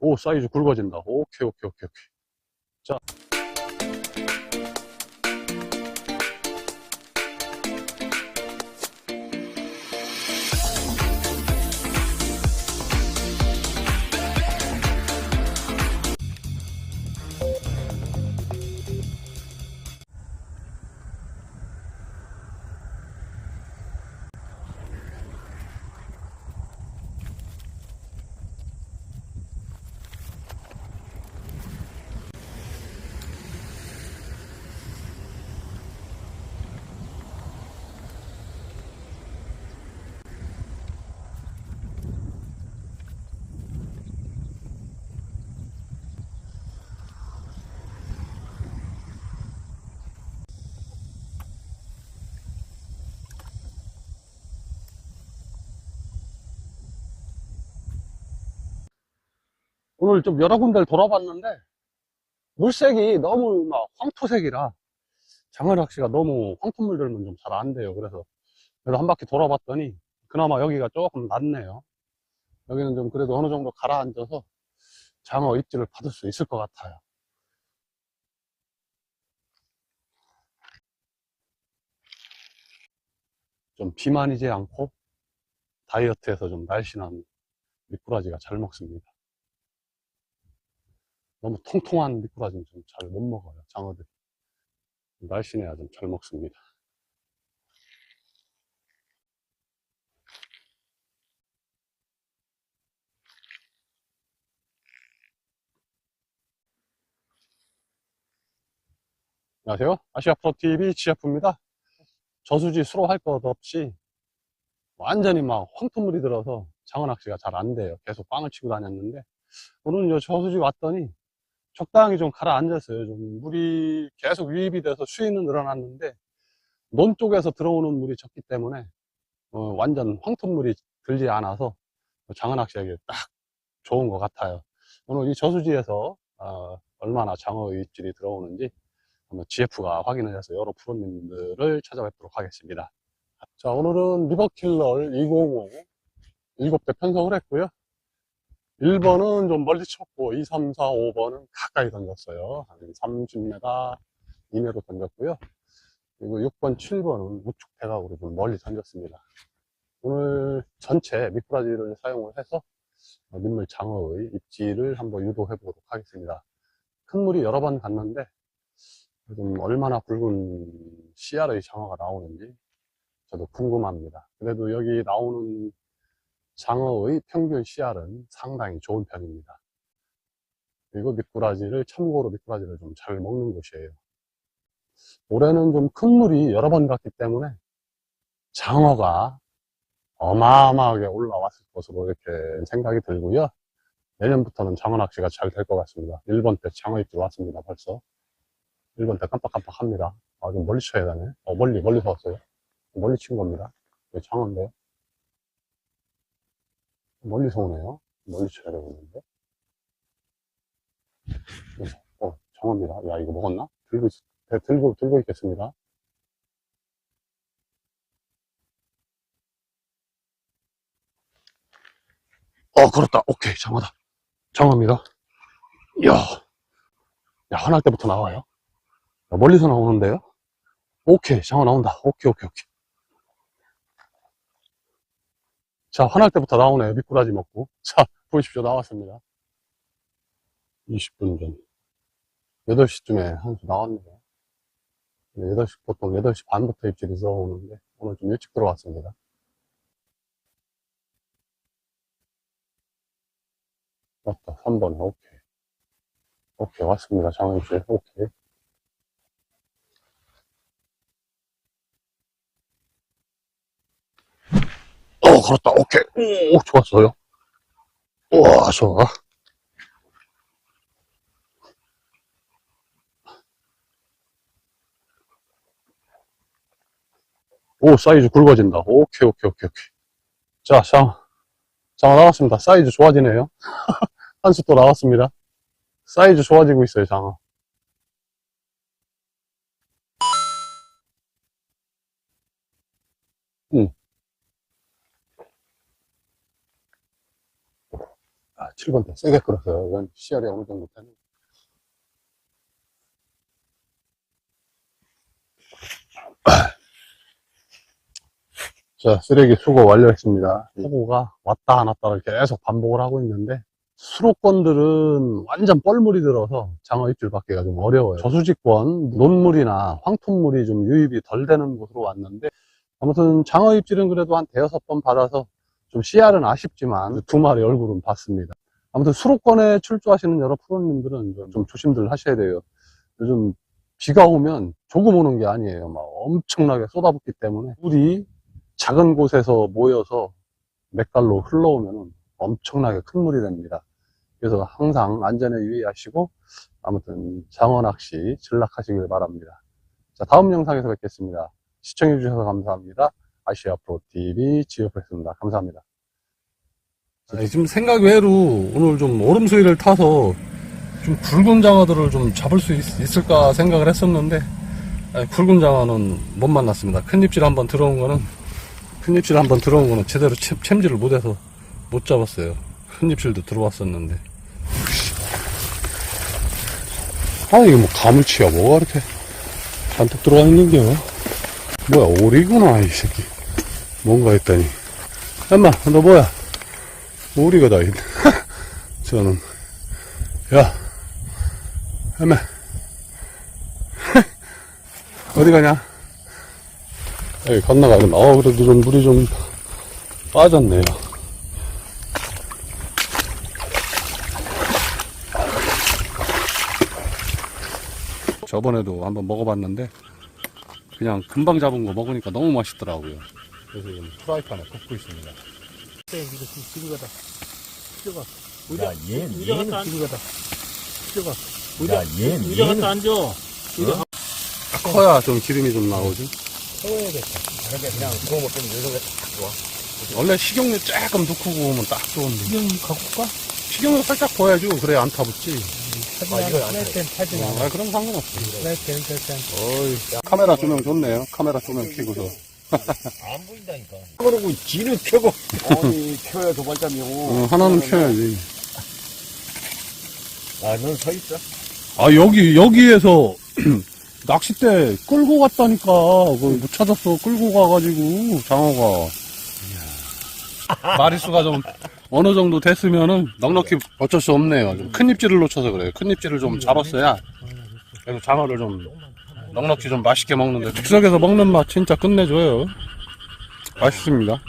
오, 사이즈 굵어진다. 오케이, 오케이, 오케이, 오케이. 자. 오늘 좀 여러 군데를 돌아봤는데, 물색이 너무 막 황토색이라, 장어낚시가 너무 황토물 들면 좀 잘 안 돼요. 그래서, 그래도 한 바퀴 돌아봤더니, 그나마 여기가 조금 낫네요. 여기는 좀 그래도 어느 정도 가라앉아서, 장어 입질을 받을 수 있을 것 같아요. 좀 비만이지 않고, 다이어트에서 좀 날씬한 미꾸라지가 잘 먹습니다. 너무 통통한 미꾸라지는 좀 잘 못 먹어요, 장어들. 날씬해야 좀 잘 먹습니다. 안녕하세요. 아시아프로TV 지아프입니다. 저수지 수로 할 것 없이 완전히 막 황토물이 들어서 장어 낚시가 잘 안 돼요. 계속 빵을 치고 다녔는데 오늘 저 저수지 왔더니 적당히 좀 가라앉았어요. 좀 물이 계속 유입이 돼서 수위는 늘어났는데 논 쪽에서 들어오는 물이 적기 때문에 어, 완전 황토물이 들지 않아서 장어낚시하기 딱 좋은 것 같아요. 오늘 이 저수지에서 어, 얼마나 장어 입질이 들어오는지 한번 GF가 확인을 해서 여러 프로님들을 찾아뵙도록 하겠습니다. 자, 오늘은 리버킬러 205 7대 편성을 했고요. 1번은 좀 멀리 쳤고 2, 3, 4, 5번은 가까이 던졌어요. 한 30m 이내로 던졌고요. 그리고 6번, 7번은 우측 대각으로 좀 멀리 던졌습니다. 오늘 전체 미꾸라지를 사용을 해서 민물 장어의 입질을 한번 유도해 보도록 하겠습니다. 큰 물이 여러 번 갔는데 좀 얼마나 굵은 씨알의 장어가 나오는지 저도 궁금합니다. 그래도 여기 나오는 장어의 평균 씨알은 상당히 좋은 편입니다. 그리고 미꾸라지를, 참고로 미꾸라지를 좀 잘 먹는 곳이에요. 올해는 좀 큰 물이 여러 번 갔기 때문에 장어가 어마어마하게 올라왔을 것으로 이렇게 생각이 들고요. 내년부터는 장어 낚시가 잘 될 것 같습니다. 1번 때 장어 입질 왔습니다, 벌써. 1번 때 깜빡깜빡 합니다. 아, 좀 멀리 쳐야 되네. 어, 멀리, 멀리서 왔어요. 멀리 친 겁니다. 장어인데요. 멀리서 오네요. 멀리 쳐야 되겠는데. 어, 장어입니다. 야, 이거 먹었나? 들고, 있, 네, 들고, 들고 있겠습니다. 어, 그렇다. 오케이, 장어다. 장어입니다. 이야. 야, 화날 때부터 나와요. 야, 멀리서 나오는데요? 오케이, 장어 나온다. 오케이, 오케이, 오케이. 자, 화날 때부터 나오네요. 미꾸라지 먹고. 자, 보십시오. 나왔습니다. 20분 전. 8시쯤에 한수 나왔네요. 8시, 보통 8시 반부터 입질이 들어오는데, 오늘 좀 일찍 들어왔습니다. 맞다, 3번, 오케이. 오케이, 왔습니다. 입질, 오케이. 어, 그렇다. 오케이. 오, 좋았어요. 우와, 좋아. 오, 사이즈 굵어진다. 오케이, 오케이, 오케이, 오케이. 자, 장, 장어 나왔습니다. 사이즈 좋아지네요. 한수 또 나왔습니다. 사이즈 좋아지고 있어요, 장어. 아, 7번대 세게 끌었어요. 이건 CR이 어느 정도 되는. 자, 쓰레기 수거 완료했습니다. 수거가 왔다 안 왔다를 계속 반복을 하고 있는데, 수로권들은 완전 뻘물이 들어서 장어 입질 받기가 좀 어려워요. 저수지권, 논물이나 황토물이 좀 유입이 덜 되는 곳으로 왔는데, 아무튼 장어 입질은 그래도 한 대여섯 번 받아서 좀 씨알은 아쉽지만 두 마리 얼굴은 봤습니다. 아무튼 수로권에 출조하시는 여러 프로님들은 좀- 좀 조심들 하셔야 돼요. 요즘 비가 오면 조금 오는 게 아니에요. 막 엄청나게 쏟아붓기 때문에 물이 작은 곳에서 모여서 맥갈로 흘러오면 엄청나게 큰 물이 됩니다. 그래서 항상 안전에 유의하시고 아무튼 장어 낚시 전락하시길 바랍니다. 자, 다음 영상에서 뵙겠습니다. 시청해주셔서 감사합니다. 아시아 프로TV 지오프였습니다. 감사합니다. 지금 생각 외로 오늘 좀 오름수위를 타서 좀 굵은 장어들을 좀 잡을 수 있, 을까 생각을 했었는데 아니, 굵은 장어는 못 만났습니다. 큰 입질 한번 들어온 거는 큰 입질 한번 들어온 거는 제대로 챔, 챔질을 못해서 못 잡았어요. 큰 입질도 들어왔었는데. 아 이게 뭐 가물치야 뭐가 이렇게 잔뜩 들어와 있는 겨 뭐야 오리구나 이 새끼. 뭔가 했더니. 엄마 너 뭐야 오리가 다 있네. 저는. 야 엄마 어디 가냐? 여기 건너가면. 어 그래도 좀 물이 좀 빠졌네요 저번에도 한번 먹어봤는데 그냥 금방 잡은 거 먹으니까 너무 맛있더라고요. 그래서 지금 프라이팬에 굽고 있습니다 네, 이거 지금 지르가다. 뛰어가. 야, 얘, 의자 얘는, 갖다 지르가다. 뛰어가. 야, 얘, 의자 얘는, 갖다 앉아. 의자 커야 좀 기름이 좀 나오지 세워야겠다. 그렇게 그냥 구워 먹으면 요즘에 딱 좋아. 원래 식용유 조금 넣고 구우면 딱 좋은데 이형 갖고 가? 식용유 살짝 부어야지 그래 안 타붙지 아, 이거 하나 안 사진 아. 그럼 상관없어 프라이팬. 어이 카메라 조명 좋네요 카메라 조명 켜고서 안 보인다니까. 그러고 지를 켜고. 아니, 켜야 도발장이고. 어, 하나는 켜야지 아, 넌 서 있어? 아 여기 여기에서 낚싯대 끌고 갔다니까 그걸 못 찾았어 끌고 가가지고 장어가 마리수가 좀 어느 정도 됐으면은 넉넉히 어쩔 수 없네요 좀 큰 입질을 놓쳐서 그래요 큰 입질을 좀 잡았어야 그래서 장어를 좀 넉넉히 좀 맛있게 먹는데. 즉석에서 먹는 맛 진짜 끝내줘요. 맛있습니다